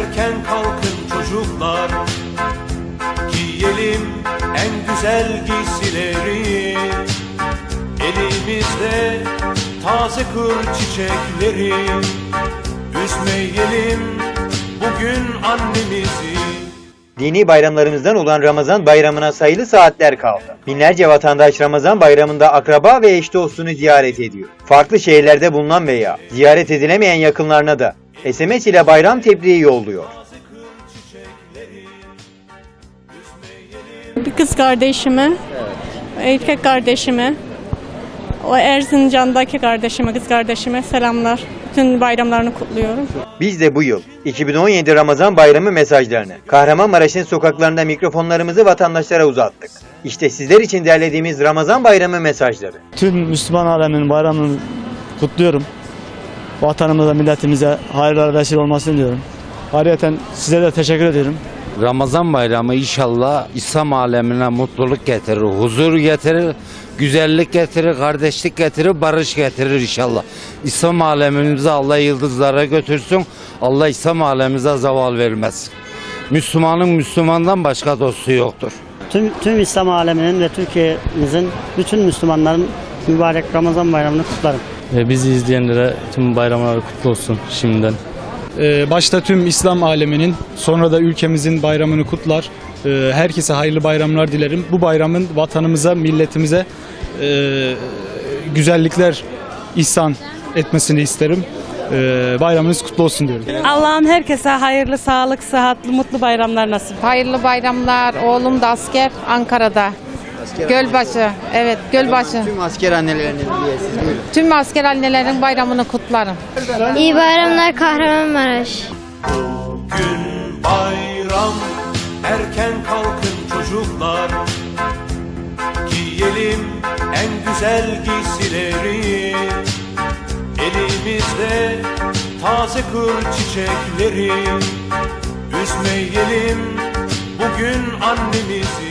Erken kalkın çocuklar Giyelim en güzel giysileri Elimizde taze kır çiçekleri Üzmeyelim bugün annemizi Dini bayramlarımızdan olan Ramazan bayramına sayılı saatler kaldı. Binlerce vatandaş Ramazan bayramında akraba ve eş dostunu ziyaret ediyor. Farklı şehirlerde bulunan veya ziyaret edilemeyen yakınlarına da SMS ile bayram tebriği yolluyor. Bir kız kardeşime, erkek kardeşime, o Erzincan'daki kardeşime, kız kardeşime selamlar. Bütün bayramlarını kutluyorum. Biz de bu yıl 2017 Ramazan bayramı mesajlarını Kahramanmaraş'ın sokaklarında mikrofonlarımızı vatandaşlara uzattık. İşte sizler için derlediğimiz Ramazan bayramı mesajları. Tüm Müslüman aleminin bayramını kutluyorum. Vatanımıza, milletimize hayırlar vesile olmasını diliyorum. Ayrıca size de teşekkür ederim. Ramazan bayramı inşallah İslam alemine mutluluk getirir, huzur getirir, güzellik getirir, kardeşlik getirir, barış getirir inşallah. İslam alemimizi Allah yıldızlara götürsün, Allah İslam alemimize zaval vermez. Müslümanın Müslümandan başka dostu yoktur. Tüm, tüm İslam aleminin ve Türkiye'mizin bütün Müslümanların mübarek Ramazan bayramını kutlarım. Bizi izleyenlere tüm bayramlar kutlu olsun şimdiden. Ee, başta tüm İslam aleminin sonra da ülkemizin bayramını kutlar. Ee, herkese hayırlı bayramlar dilerim. Bu bayramın vatanımıza, milletimize e, güzellikler ihsan etmesini isterim. Ee, bayramınız kutlu olsun diyorum. Allah'ım herkese hayırlı, sağlık, sıhhatli, mutlu bayramlar nasip. Hayırlı bayramlar. Oğlum da asker Ankara'da. Gölbaşı. Evet, Gölbaşı. Tüm asker annelerinin diyesiz buyurun. Tüm asker annelerin bayramını kutlarım. İyi bayramlar Kahramanmaraş. Gün bayram erken kalkın çocuklar Giyelim en güzel giysileri Elimizde taze kır çiçekleri Üzmeyelim bugün annemizi